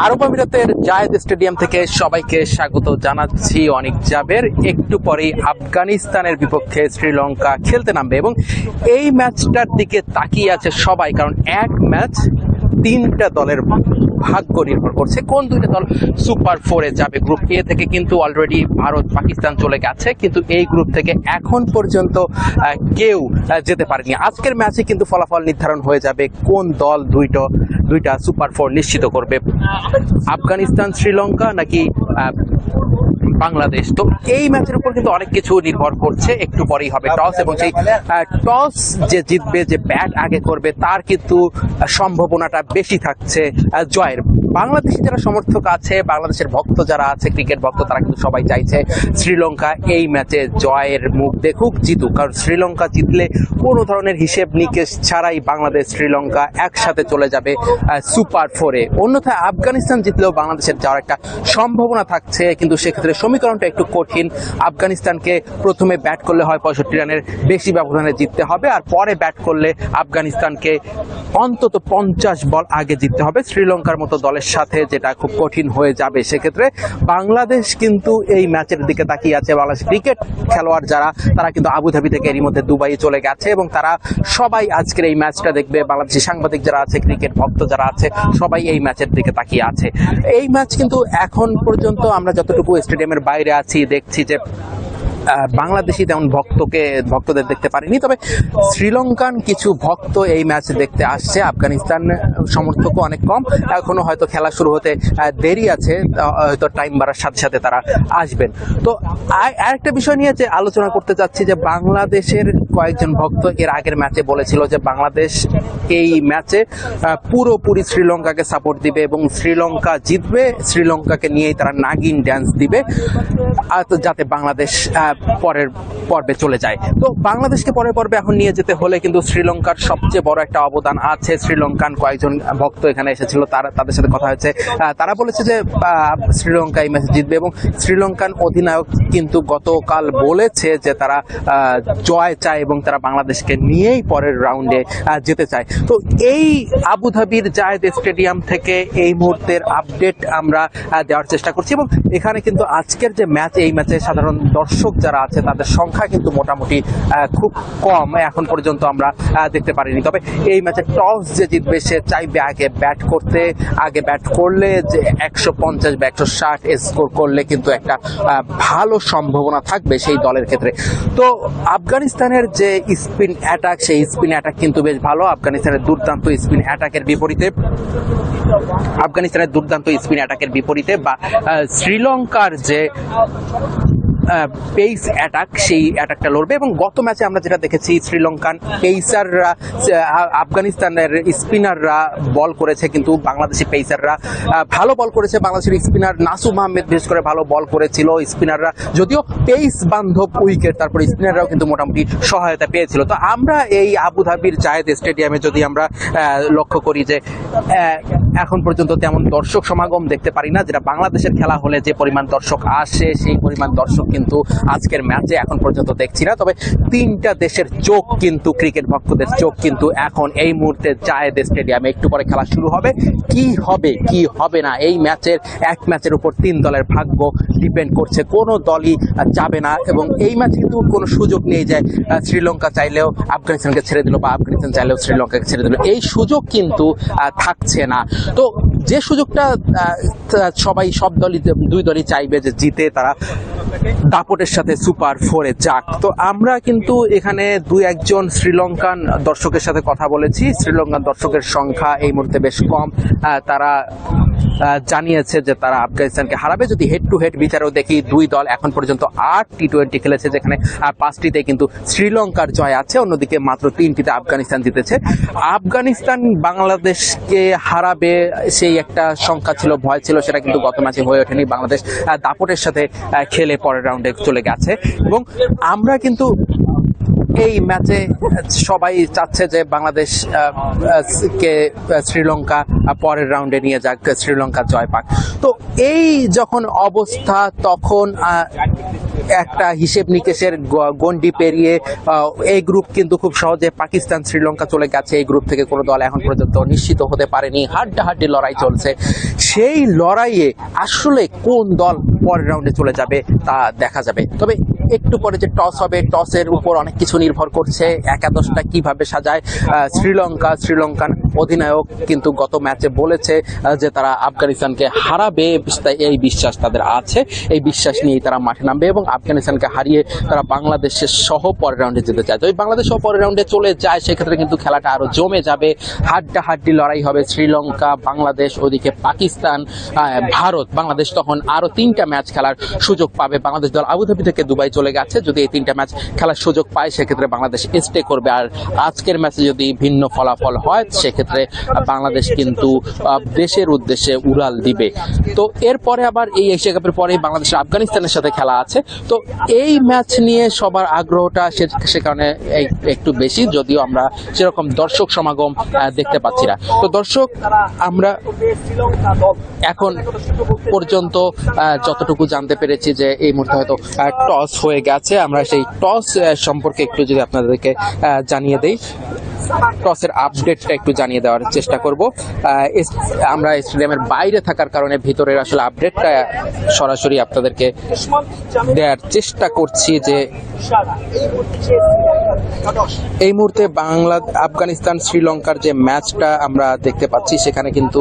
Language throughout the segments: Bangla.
আরব আমিরাতের জায়েদ স্টেডিয়াম থেকে সবাইকে স্বাগত জানাচ্ছি অনেক জাবের। একটু পরেই আফগানিস্তানের বিপক্ষে শ্রীলঙ্কা খেলতে নামবে এবং এই ম্যাচটার দিকে তাকিয়ে আছে সবাই, কারণ এক ম্যাচ তিনটা দলের ভাগ্য নির্ভর করছে। কোন দুইটা দল সুপার ফোরে যাবে? গ্রুপ এ থেকে কিন্তু অলরেডি ভারত পাকিস্তান চলে গেছে, কিন্তু এই গ্রুপ থেকে এখন পর্যন্ত কেউ যেতে পারেনি। আজকের ম্যাচে কিন্তু ফলাফল নির্ধারণ হয়ে যাবে কোন দল দুইটা দুইটা সুপার ফোর নিশ্চিত করবে। আফগানিস্তান শ্রীলঙ্কা নাকি বাংলাদেশ। তো এই ম্যাচের উপর কিন্তু অনেক কিছু নির্ভর করছে। একটু পরেই হবে টস এবং সেই টস যে জিতবে, যে ব্যাট আগে করবে, তার কিন্তু সম্ভাবনাটা বেশি থাকছে জয়ের। বাংলাদেশি যারা সমর্থক আছে, বাংলাদেশের ভক্ত যারা আছে, ক্রিকেট ভক্ত, তারা কিন্তু সবাই চাইছে শ্রীলঙ্কা এই ম্যাচে জয়ের মুখ দেখুক, জিতুক। কারণ শ্রীলঙ্কা জিতলে কোনো ধরনের হিসেব নিকেশ ছাড়াই বাংলাদেশ শ্রীলঙ্কা একসাথে চলে যাবে সুপার ফোরে। অন্যথায় আফগানিস্তান জিতলেও বাংলাদেশের যাওয়ার একটা সম্ভাবনা থাকছে, কিন্তু সেক্ষেত্রে সমীকরণটা একটু কঠিন। আফগানিস্তানকে প্রথমে ব্যাট করলে হয় পঁয়ষট্টি রানের, বেশি ব্যবধানে জিততে হবে, আর পরে ব্যাট করলে আফগানিস্তানকে অন্তত পঞ্চাশ বল আগে জিততে হবে। শ্রীলঙ্কার মতো দলের সাথে যেটা খুব কঠিন হয়ে যাবে সেক্ষেত্রে। বাংলাদেশ কিন্তু এই ম্যাচের দিকে তাকিয়ে আছে বাংলাদেশ ক্রিকেট খেলোয়াড় যারা, তারা কিন্তু আবুধাবি থেকে এরই মধ্যে দুবাই চলে গেছে এবং তারা সবাই আজকের এই ম্যাচটা দেখবে। বাংলাদেশি সাংবাদিক যারা আছে, ক্রিকেট ভক্ত যারা আছে, সবাই এই ম্যাচের দিকে তাকিয়ে আছে। এই ম্যাচ কিন্তু এখন পর্যন্ত আমরা যতটুকু স্টেডিয়ামের বাইরে আছি দেখছি যে আহ, বাংলাদেশি তেমন ভক্তকে, ভক্তদের দেখতে পারিনি, তবে শ্রীলঙ্কান কিছু ভক্ত এই ম্যাচ দেখতে আসছে। আফগানিস্তান সমর্থকও অনেক কম। এখনও হয়তো খেলা শুরু হতে দেরি আছে হয়তো টাইম বাড়ার সাথে সাথে তারা আসবেন। তো আর- আরেকটা বিষয় নিয়ে যে আলোচনা করতে চাচ্ছি যে বাংলাদেশের কয়েকজন ভক্ত এর আগের ম্যাচে বলেছিল যে বাংলাদেশ এই ম্যাচে পুরোপুরি শ্রীলঙ্কাকে সাপোর্ট দিবে এবং শ্রীলঙ্কা জিতবে। শ্রীলঙ্কাকে নিয়েই তারা নাগিন ড্যান্স দিবে। যাতে বাংলাদেশ পরের পর্বে চলে যায়। তো বাংলাদেশকে পরের পর্বে এখন নিয়ে যেতে হলে কিন্তু শ্রীলঙ্কার সবচেয়ে বড় একটা অবদান আছে। শ্রীলঙ্কান কয়েকজন ভক্ত এখানে এসেছিল, তারা তাদের সাথে কথা হয়েছে। তারা বলেছে যে শ্রীলঙ্কা এই ম্যাচে জিতবে এবং শ্রীলঙ্কান অধিনায়ক কিন্তু গতকাল বলেছে যে তারা জয় চায় এবং তারা বাংলাদেশকে নিয়েই পরের রাউন্ডে যেতে চায়। তো এই আবুধাবির জায়েদ স্টেডিয়াম থেকে এই মুহূর্তের আপডেট আমরা দেওয়ার চেষ্টা করছি এবং এখানে কিন্তু আজকের যে ম্যাচ, এই ম্যাচে সাধারণ দর্শক যারা আছে, তাদের সংখ্যা কিন্তু মোটামুটি খুব কম এখন পর্যন্ত আমরা দেখতে পারিনি। তবে এই ম্যাচে টস যে জিতবে, সে চাইবে আগে ব্যাট করতে। আগে ব্যাট করলে যে একশো পঞ্চাশ বা একশো ষাট স্কোর করলে কিন্তু একটা ভালো সম্ভাবনা থাকবে সেই দলের ক্ষেত্রে। তো আফগানিস্তানের যে স্পিন অ্যাটাক, সেই স্পিন অ্যাটাক কিন্তু বেশ ভালো। আফগানিস্তানের দুর্দান্ত স্পিন অ্যাটাকের বিপরীতে, আফগানিস্তানের দুর্দান্ত স্পিন অ্যাটাকের বিপরীতে বা শ্রীলঙ্কার যে পেস অ্যাটাক সেই অ্যাটাকটা লড়বে এবং গত ম্যাচে আমরা যেটা দেখেছি, শ্রীলঙ্কান পেসাররা আফগানিস্তানের স্পিনাররা বল করেছে কিন্তু বাংলাদেশি পেসাররা ভালো বল করেছে বাংলাদেশের স্পিনার নাসুম আহমেদ, বিশেষ করে ভালো বল করেছিল স্পিনাররা যদিও পেস বান্ধব উইকেট তারপর স্পিনাররাও কিন্তু মোটামুটি সহায়তা পেয়েছিল। তো আমরা এই আবুধাবির জায়েদ স্টেডিয়ামে যদি আমরা লক্ষ্য করি যে এখন পর্যন্ত তেমন দর্শক সমাগম দেখতে পারি না, যেটা বাংলাদেশের খেলা হলে যে পরিমাণ দর্শক আসে, সেই পরিমাণ দর্শক কিন্তু আজকের ম্যাচে এখন পর্যন্ত দেখছি না। তবে তিনটা দেশের চোখ কিন্তু ক্রিকেট ভক্তদের চোখ কিন্তু এখন এই মুহূর্তে জায়েদ স্টেডিয়ামে। একটু পরে খেলা শুরু হবে। কি হবে কি হবে না? এই ম্যাচের, এক ম্যাচের উপর তিন দলের ভাগ্য ডিপেন্ড করছে। কোনো দলই যাবে না এবং এই ম্যাচ কিন্তু কোনো সুযোগ নেই যে শ্রীলঙ্কা চাইলেও আফগানিস্তানকে ছেড়ে দিল বা আফগানিস্তান চাইলেও শ্রীলঙ্কাকে ছেড়ে দিল। এই সুযোগ কিন্তু থাকছে না। তো যে সুযোগটা সবাই, সব দলই, দুই দলই চাইবে যে জিতে তারা দাপটের সাথে সুপার ফোরে যাক। তো আমরা কিন্তু এখানে দুই একজন শ্রীলঙ্কান দর্শকের সাথে কথা বলেছি। শ্রীলঙ্কান দর্শকের সংখ্যা এই মুহূর্তে বেশ কম। তারা জানিয়েছে যে তারা আফগানিস্তানকে হারাবে। যদি হেড টু হেড বিচারেও দেখি, দুই দল এখন পর্যন্ত আট টি টোয়েন্টি খেলেছে, যেখানে পাঁচটিতে কিন্তু শ্রীলঙ্কার জয় আছে। অন্যদিকে মাত্র তিনটিতে আফগানিস্তান জিতেছে। আফগানিস্তান বাংলাদেশকে হারাবে সেই একটা সংখ্যা ছিল, ভয় ছিল, সেটা কিন্তু গত ম্যাচে হয়ে ওঠেনি। বাংলাদেশ দাপটের সাথে খেলে পরের রাউন্ডে চলে গেছে। এবং আমরা কিন্তু এই ম্যাচে সবাই চাচ্ছে যে বাংলাদেশ কে শ্রীলঙ্কা পরের রাউন্ডে নিয়ে যাক শ্রীলঙ্কা জয় পাক। তো এই যখন অবস্থা, তখন একটা হিসেব নিকেশের গ- গণ্ডি পেরিয়ে এই গ্রুপ কিন্তু খুব সহজে পাকিস্তান, শ্রীলঙ্কা চলে গেছে। এই গ্রুপ থেকে কোনো দল এখন পর্যন্ত নিশ্চিত হতে পারেনি। হাড্ডাহাড্ডি লড়াই চলছে। সেই লড়াইয়ে আসলে কোন দল পরের রাউন্ডে চলে যাবে, তা দেখা যাবে। তবে একটু পরে যে টস হবে টসের উপর অনেক কিছু নির্ভর করছে। একাদশটা কীভাবে সাজায়? শ্রীলঙ্কা শ্রীলঙ্কান অধিনায়ক কিন্তু গত ম্যাচে বলেছে যে তারা আফগানিস্তানকে হারাবে। এই বিশ্বাস তাদের আছে। এই বিশ্বাস নিয়েই তারা মাঠে নামবে এবং আফগানিস্তানকে হারিয়ে তারা বাংলাদেশের সহ পরের রাউন্ডে যেতে চায়। যদি বাংলাদেশ সহ পরের রাউন্ডে চলে যায়, সেক্ষেত্রে কিন্তু খেলাটা আরও জমে যাবে। হাড্ডা হাড্ডি লড়াই হবে শ্রীলঙ্কা, বাংলাদেশ, ওদিকে পাকিস্তান ভারত। বাংলাদেশ তখন আরও তিনটা ম্যাচ খেলার সুযোগ পাবে। বাংলাদেশ দল আবুধাবি থেকে দুবাই চলে গেছে। যদি এই তিনটা ম্যাচ খেলার সুযোগ পায়, সেক্ষেত্রে বাংলাদেশ স্টে করবে। আর আজকের ম্যাচে যদি ভিন্ন ফলাফল হয়, সেক্ষেত্রে বাংলাদেশ কিন্তু দেশের উদ্দেশ্যে উড়াল দিবে। তো এরপরে আবার এই এশিয়া কাপের পরে বাংলাদেশের আফগানিস্তানের সাথে খেলা আছে। তো এই ম্যাচ নিয়ে সবার আগ্রহটা সে- কারণে একটু বেশি, যদিও আমরা সেরকম দর্শক সমাগম দেখতে পাচ্ছি না। তো দর্শক, আমরা এখন পর্যন্ত যতটুকু জানতে পেরেছি যে এই মুহূর্তে হয়তো টস হয়ে গেছে। আমরা সেই টস সম্পর্কে একটু যদি আপনাদেরকে জানিয়ে দেই। টসের আপডেটটা একটু জানিয়ে দেওয়ার চেষ্টা করব। আমরা স্টেডিয়ামের বাইরে থাকার কারণে ভিতরের আসলে আপডেটটা সরাসরি আপনাদেরকে দেওয়ার চেষ্টা করছি যে এই মুহূর্তে বাংলা, আফগানিস্তান, শ্রীলঙ্কার যে ম্যাচটা আমরা দেখতে পাচ্ছি, সেখানে কিন্তু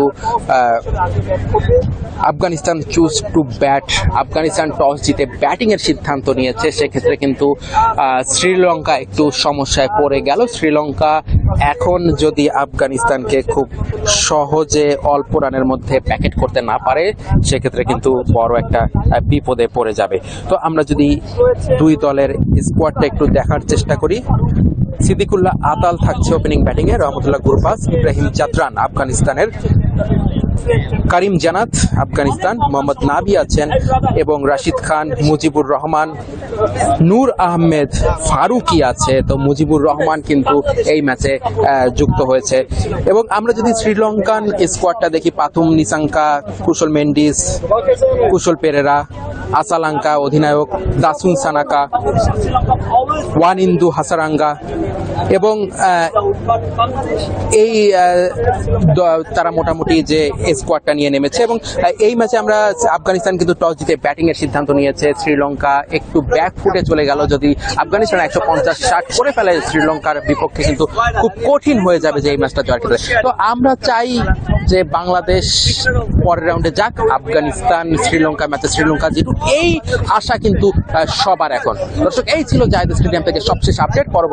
Afghanistan choose to bat Afghanistan toss জিতে ব্যাটিং এর সিদ্ধান্ত নিয়েছে। সেক্ষেত্রে কিন্তু শ্রীলঙ্কা একটু সমস্যায় পড়ে গেল। শ্রীলঙ্কা এখন যদি আফগানিস্তানকে খুব সহজে অল্প রানের মধ্যে প্যাকেট করতে না পারে, সেক্ষেত্রে কিন্তু বড় একটা বিপদে পড়ে যাবে। তো আমরা যদি দুই দলের স্কোয়াডটা একটু দেখার চেষ্টা করি। সিদ্দিকুল্লাহ আতাল থাকছে ওপেনিং ব্যাটিংয়ে রহমতুল্লাহ গুরবাজ, ইব্রাহিম চাতরান আফগানিস্তানের। কারিম জানাত আফগানিস্তান, মোহাম্মদ নাবি আছেন এবং রাশিদ খান, মুজিবুর রহমান, নূর আহমেদ ফারুকি আছে। তো মুজিবুর রহমান কিন্তু এই ম্যাচে যুক্ত হয়েছে। এবং আমরা যদি শ্রীলঙ্কান স্কোয়াডটা দেখি, পাথুম নিসাঙ্কা কুশল মেন্ডিস, কুশল পেরেরা, আসালাঙ্কা অধিনায়ক, দাসুন সানাকা, ওয়ানিন্দু হাসারাঙ্গা এবং এই তারা মোটামুটি যে স্কোয়াডটা নিয়ে নেমেছে এবং এই ম্যাচে আমরা আফগানিস্তান কিন্তু টস জিতে ব্যাটিং এর সিদ্ধান্ত নিয়েছে। শ্রীলঙ্কা একটু ব্যাক ফুটে চলে গেল যদি আফগানিস্তান একশো পঞ্চাশ ষাট করে ফেলে, শ্রীলঙ্কার বিপক্ষে কিন্তু খুব কঠিন হয়ে যাবে যে এই ম্যাচটা জয়ের ক্ষেত্রে। তো আমরা চাই যে বাংলাদেশ পরের রাউন্ডে যাক, আফগানিস্তান, শ্রীলঙ্কা ম্যাচে শ্রীলঙ্কা জিতুক। এই আশা কিন্তু সবার এখন। দর্শক, এই ছিল জায়দ স্টেডিয়াম থেকে সবশেষ আপডেট পরবর্তী